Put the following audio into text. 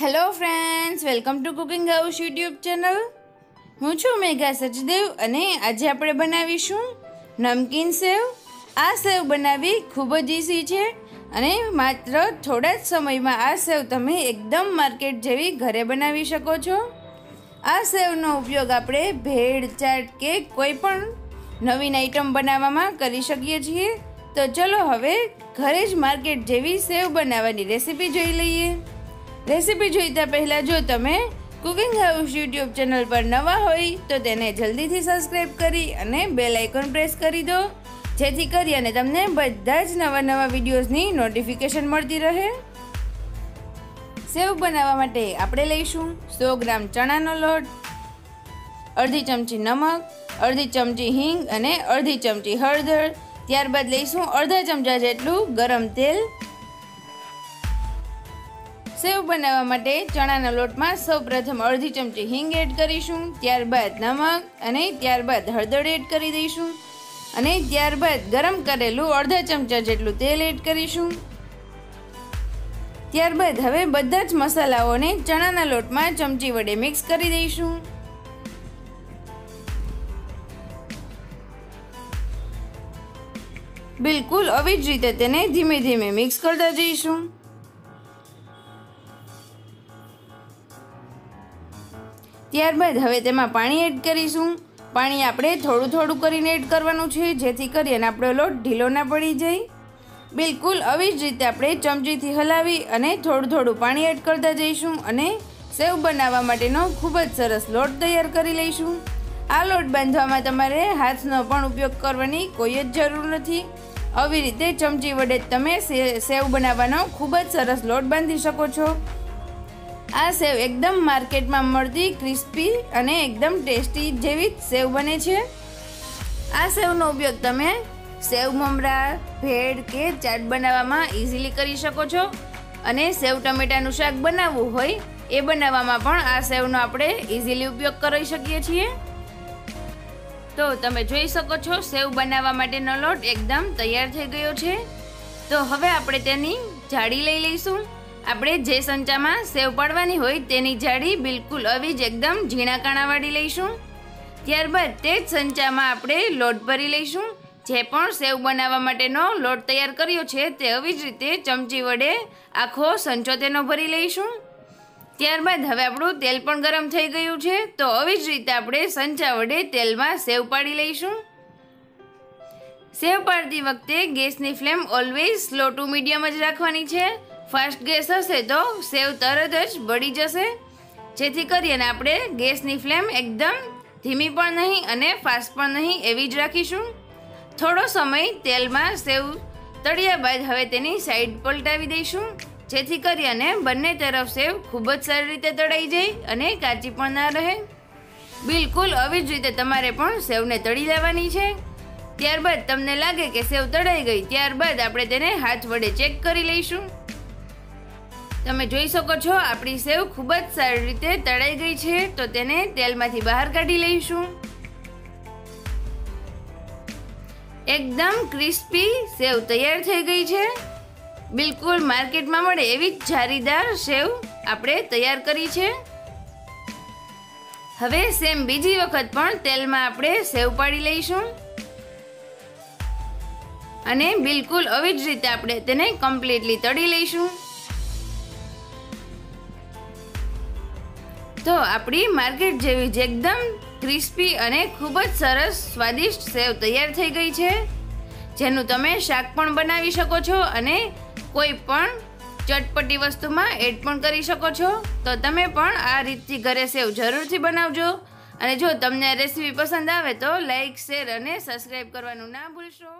Hello friends welcome to cooking house YouTube channel હું છું મેઘા સચદેવ અને આજે આપણે બનાવીશું નમકીન સેવ. આ સેવ બનાવવી ખૂબ જ ઇઝી છે અને માત્ર થોડા જ સમયમાં આ સેવ તમે એકદમ માર્કેટ જેવી ઘરે બનાવી શકો છો. આ સેવનો ઉપયોગ આપણે ભેળ, ચાટ કે કોઈ પણ નવીન આઈટમ બનાવવામાં કરી શકીએ છીએ. તો ચલો હવે ઘરે જ માર્કેટ જેવી સેવ બનાવવાની રેસીપી જોઈ લઈએ. રેસીપી જોઈતા પહેલાં જો તમે કુકિંગ હાઉસ યુટ્યુબ ચેનલ પર નવા હોય તો તેને જલ્દીથી સબસ્ક્રાઈબ કરી અને બેલ આઇકોન પ્રેસ કરી દો. જેથી કરી અને તમને બધા જ નવા નવા વિડીયોઝની નોટિફિકેશન મળતી રહે. સેવ બનાવવા માટે આપણે લઈશું સો ગ્રામ ચણાનો લોટ, અડધી ચમચી નમક, અડધી ચમચી હિંગ અને અડધી ચમચી હળદર. ત્યારબાદ લઈશું અડધા ચમચા જેટલું ગરમ તેલ. સેવ બનાવવા માટે ચણાના લોટમાં સૌપ્રથમ અડધી ચમચી હિંગ એડ કરીશું, ત્યારબાદ નમક અને ત્યારબાદ હળદર એડ કરી દઈશું અને ત્યારબાદ ગરમ કરેલું અડધા ચમચા જેટલું તેલ એડ કરીશું. ત્યારબાદ હવે બધા જ મસાલાઓને ચણાના લોટમાં ચમચી વડે મિક્સ કરી દઈશું. બિલકુલ આવી જ રીતે તેને ધીમે ધીમે મિક્સ કરતા જઈશું. ત્યારબાદ હવે તેમાં પાણી એડ કરીશું. પાણી આપણે થોડું થોડું કરીને એડ કરવાનું છે, જેથી કરીને આપણો લોટ ઢીલો ના પડી જાય. બિલકુલ આવી જ રીતે આપણે ચમચીથી હલાવી અને થોડું થોડું પાણી એડ કરતા જઈશું અને સેવ બનાવવા માટેનો ખૂબ જ સરસ લોટ તૈયાર કરી લઈશું. આ લોટ બાંધવામાં તમારે હાથનો પણ ઉપયોગ કરવાની કોઈ જ જરૂર નથી. આવી રીતે ચમચી વડે તમે સેવ બનાવવાનો ખૂબ જ સરસ લોટ બાંધી શકો છો. આ સેવ એકદમ માર્કેટમાં મળતી, ક્રિસ્પી અને એકદમ ટેસ્ટી જેવી જ સેવ બને છે. આ સેવનો ઉપયોગ તમે સેવ મમરા, ભેળ કે ચાટ બનાવવામાં ઇઝીલી કરી શકો છો. અને સેવ ટમેટાનું શાક બનાવવું હોય, એ બનાવવામાં પણ આ સેવનો આપણે ઇઝીલી ઉપયોગ કરી શકીએ છીએ. તો તમે જોઈ શકો છો, સેવ બનાવવા માટેનો લોટ એકદમ તૈયાર થઈ ગયો છે. તો હવે આપણે તેની જાળી લઈ લઈશું. આપણે જે સંચામાં સેવ પાડવાની હોય તેની જાળી બિલકુલ આવી જ એકદમ ઝીણા કાણાવાળી લઈશું. ત્યારબાદ તે જ સંચામાં આપણે લોટ ભરી લઈશું. જે પણ સેવ બનાવવા માટેનો લોટ તૈયાર કર્યો છે તે આવી જ રીતે ચમચી વડે આખો સંચો તેનો ભરી લઈશું. ત્યારબાદ હવે આપણું તેલ પણ ગરમ થઈ ગયું છે, તો આવી જ રીતે આપણે સંચા વડે તેલમાં સેવ પાડી લઈશું. સેવ પાડતી વખતે ગેસની flame always slow to medium જ રાખવાની છે. ફાસ્ટ ગેસ હશે તો સેવ તરત જ બળી જશે. જેથી કરીને આપણે ગેસની ફ્લેમ એકદમ ધીમી પણ નહીં અને ફાસ્ટ પણ નહીં એવી જ રાખીશું. થોડો સમય તેલમાં સેવ તળ્યા બાદ હવે તેની સાઈડ પલટાવી દઈશું. જેથી કરીને બંને તરફ સેવ ખૂબ જ સારી રીતે તળાઈ જાય અને કાચી પણ ના રહે. બિલકુલ આવી જ રીતે તમારે પણ સેવને તળી લેવાની છે. ત્યારબાદ તમને લાગે કે સેવ તળાઈ ગઈ, ત્યારબાદ આપણે તેને હાથ વડે ચેક કરી લઈશું. તમે જોઈ શકો છો, આપણી સેવ ખૂબ જ સારી રીતે તળાઈ ગઈ છે, તો તેને તેલમાંથી બહાર કાઢી લઈશું. એકદમ ક્રિસ્પી સેવ તૈયાર થઈ ગઈ છે. બિલકુલ માર્કેટમાં મળે એવી જ જારીદાર સેવ આપણે તૈયાર કરી છે. હવે સેમ બીજી વખત પણ તેલમાં આપણે સેવ પાડી લઈશું. અને બિલકુલ આવી જ રીતે આપણે તેને કમ્પ્લીટલી તળી લઈશું. તો આપણી માર્કેટ જેવી જ એકદમ ક્રિસ્પી અને ખૂબ જ સરસ સ્વાદિષ્ટ સેવ તૈયાર થઈ ગઈ છે, જેનું તમે શાક પણ બનાવી શકો છો અને કોઈ પણ ચટપટી વસ્તુમાં એડ પણ કરી શકો છો. તો તમે પણ આ રીતથી ઘરે સેવ જરૂરથી બનાવજો. અને જો તમને રેસીપી પસંદ આવે તો લાઈક, શેર અને સબસ્ક્રાઈબ કરવાનું ના ભૂલશો.